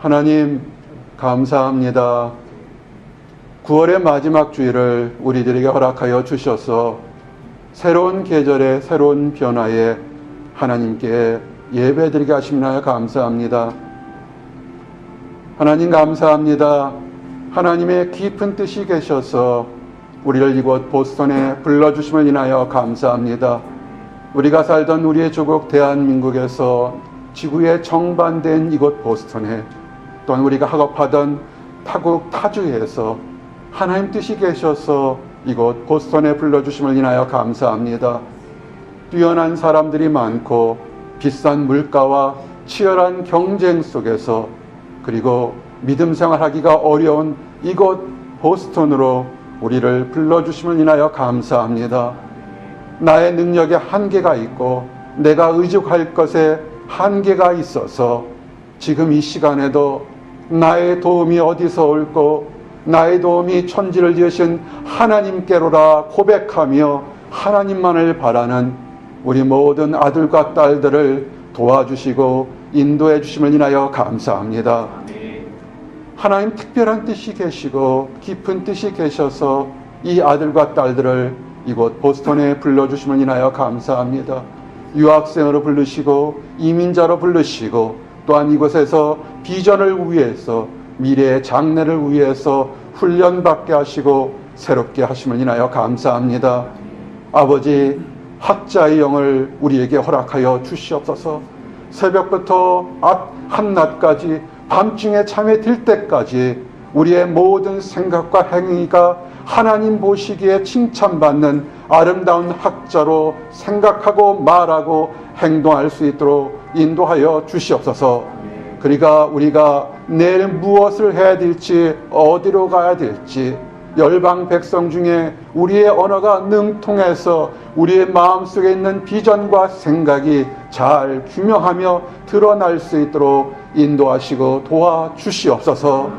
하나님, 감사합니다. 9월의 마지막 주일을 우리들에게 허락하여 주셔서 새로운 계절의 새로운 변화에 하나님께 예배드리게 하심나여 감사합니다. 하나님 감사합니다. 하나님의 깊은 뜻이 계셔서 우리를 이곳 보스턴에 불러주심을 인하여 감사합니다. 우리가 살던 우리의 조국 대한민국에서 지구의 정반대인 이곳 보스턴에 또한 우리가 학업하던 타국 타주에서 하나님 뜻이 계셔서 이곳 보스턴에 불러주심을 인하여 감사합니다. 뛰어난 사람들이 많고 비싼 물가와 치열한 경쟁 속에서 그리고 믿음 생활하기가 어려운 이곳 보스턴으로 우리를 불러주심을 인하여 감사합니다. 나의 능력에 한계가 있고 내가 의족할 것에 한계가 있어서 지금 이 시간에도 나의 도움이 어디서 올고 나의 도움이 천지를 지으신 하나님께로라 고백하며 하나님만을 바라는 우리 모든 아들과 딸들을 도와주시고 인도해 주심을 인하여 감사합니다. 하나님 특별한 뜻이 계시고 깊은 뜻이 계셔서 이 아들과 딸들을 이곳 보스턴에 불러주심을 인하여 감사합니다. 유학생으로 부르시고 이민자로 부르시고 또한 이곳에서 비전을 위해서 미래의 장래를 위해서 훈련받게 하시고 새롭게 하심을 인하여 감사합니다. 아버지 학자의 영을 우리에게 허락하여 주시옵소서 새벽부터 한낮까지 밤중에 잠에 들 때까지 우리의 모든 생각과 행위가 하나님 보시기에 칭찬받는 아름다운 학자로 생각하고 말하고 행동할 수 있도록 인도하여 주시옵소서. 그러니까 우리가 내일 무엇을 해야 될지 어디로 가야 될지 열방 백성 중에 우리의 언어가 능통해서 우리의 마음속에 있는 비전과 생각이 잘 규명하며 드러날 수 있도록 인도하시고 도와주시옵소서.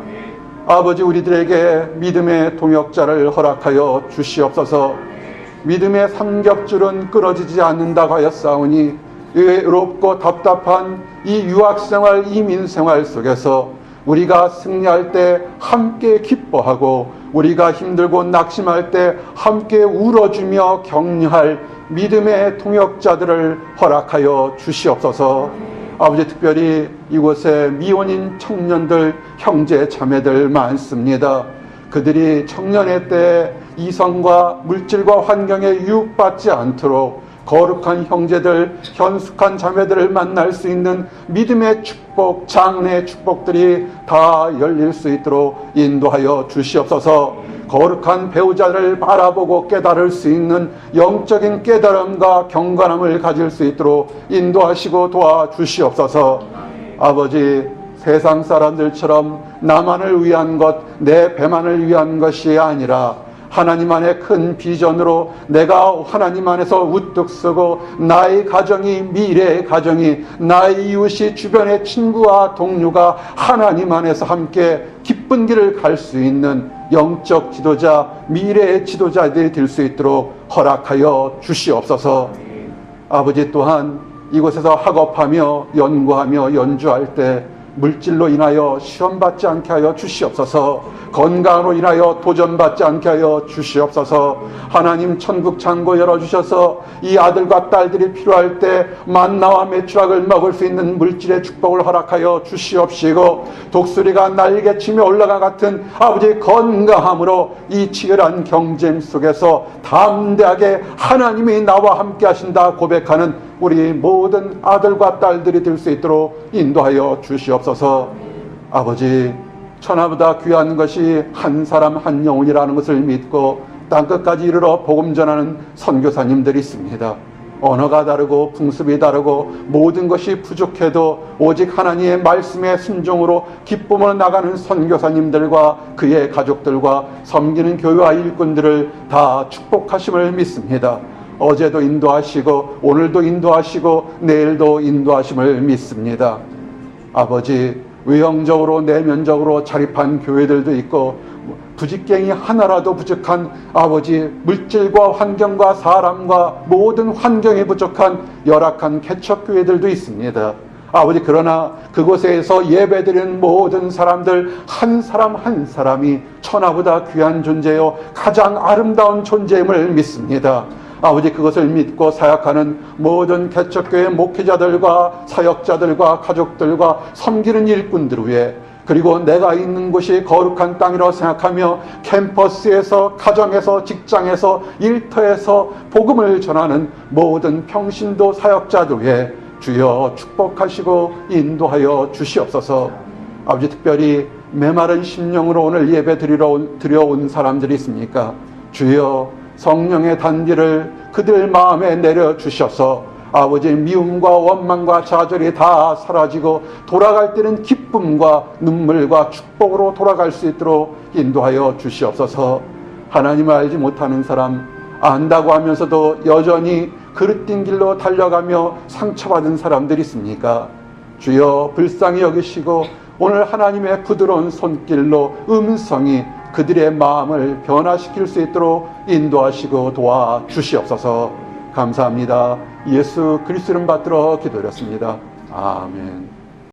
아버지 우리들에게 믿음의 동역자를 허락하여 주시옵소서. 믿음의 삼겹줄은 끊어지지 않는다고 하였사오니 외롭고 답답한 이 유학생활 이민생활 속에서 우리가 승리할 때 함께 기뻐하고 우리가 힘들고 낙심할 때 함께 울어주며 격려할 믿음의 통역자들을 허락하여 주시옵소서. 아버지 특별히 이곳에 미혼인 청년들 형제 자매들 많습니다. 그들이 청년의 때 이성과 물질과 환경에 유혹받지 않도록 거룩한 형제들, 현숙한 자매들을 만날 수 있는 믿음의 축복, 장래의 축복들이 다 열릴 수 있도록 인도하여 주시옵소서. 거룩한 배우자를 바라보고 깨달을 수 있는 영적인 깨달음과 경건함을 가질 수 있도록 인도하시고 도와주시옵소서. 아버지, 세상 사람들처럼 나만을 위한 것, 내 배만을 위한 것이 아니라 하나님 안의 큰 비전으로 내가 하나님 안에서 우뚝 서고 나의 가정이 미래의 가정이 나의 이웃이 주변의 친구와 동료가 하나님 안에서 함께 기쁜 길을 갈 수 있는 영적 지도자 미래의 지도자들이 될 수 있도록 허락하여 주시옵소서. 아버지 또한 이곳에서 학업하며 연구하며 연주할 때 물질로 인하여 시험받지 않게 하여 주시옵소서. 건강으로 인하여 도전받지 않게 하여 주시옵소서. 하나님 천국 창고 열어주셔서 이 아들과 딸들이 필요할 때 만나와 매출학을 먹을 수 있는 물질의 축복을 허락하여 주시옵시고 독수리가 날개 치며 올라가 같은 아버지의 건강함으로 이 치열한 경쟁 속에서 담대하게 하나님이 나와 함께 하신다 고백하는 우리 모든 아들과 딸들이 될 수 있도록 인도하여 주시옵소서 아버지 천하보다 귀한 것이 한 사람 한 영혼이라는 것을 믿고 땅끝까지 이르러 복음 전하는 선교사님들이 있습니다. 언어가 다르고 풍습이 다르고 모든 것이 부족해도 오직 하나님의 말씀의 순종으로 기쁨으로 나가는 선교사님들과 그의 가족들과 섬기는 교회와 일꾼들을 다 축복하심을 믿습니다. 어제도 인도하시고 오늘도 인도하시고 내일도 인도하심을 믿습니다. 아버지 외형적으로 내면적으로 자립한 교회들도 있고 부직갱이 하나라도 부족한 아버지 물질과 환경과 사람과 모든 환경이 부족한 열악한 개척교회들도 있습니다. 아버지 그러나 그곳에서 예배드리는 모든 사람들 한 사람 한 사람이 천하보다 귀한 존재요 가장 아름다운 존재임을 믿습니다. 아버지 그것을 믿고 사역하는 모든 개척교회 목회자들과 사역자들과 가족들과 섬기는 일꾼들 위해 그리고 내가 있는 곳이 거룩한 땅이라고 생각하며 캠퍼스에서 가정에서 직장에서 일터에서 복음을 전하는 모든 평신도 사역자들 위해 주여 축복하시고 인도하여 주시옵소서. 아버지 특별히 메마른 심령으로 오늘 예배 드리러 온, 드려온 사람들이 있습니까? 주여 성령의 단디를 그들 마음에 내려 주셔서 아버지 미움과 원망과 좌절이 다 사라지고 돌아갈 때는 기쁨과 눈물과 축복으로 돌아갈 수 있도록 인도하여 주시옵소서. 하나님을 알지 못하는 사람 안다고 하면서도 여전히 그릇된 길로 달려가며 상처받은 사람들이 있습니까? 주여 불쌍히 여기시고 오늘 하나님의 부드러운 손길로 음성이 그들의 마음을 변화시킬 수 있도록 인도하시고 도와 주시옵소서. 감사합니다. 예수 그리스도를 받들어 기도드렸습니다. 아멘.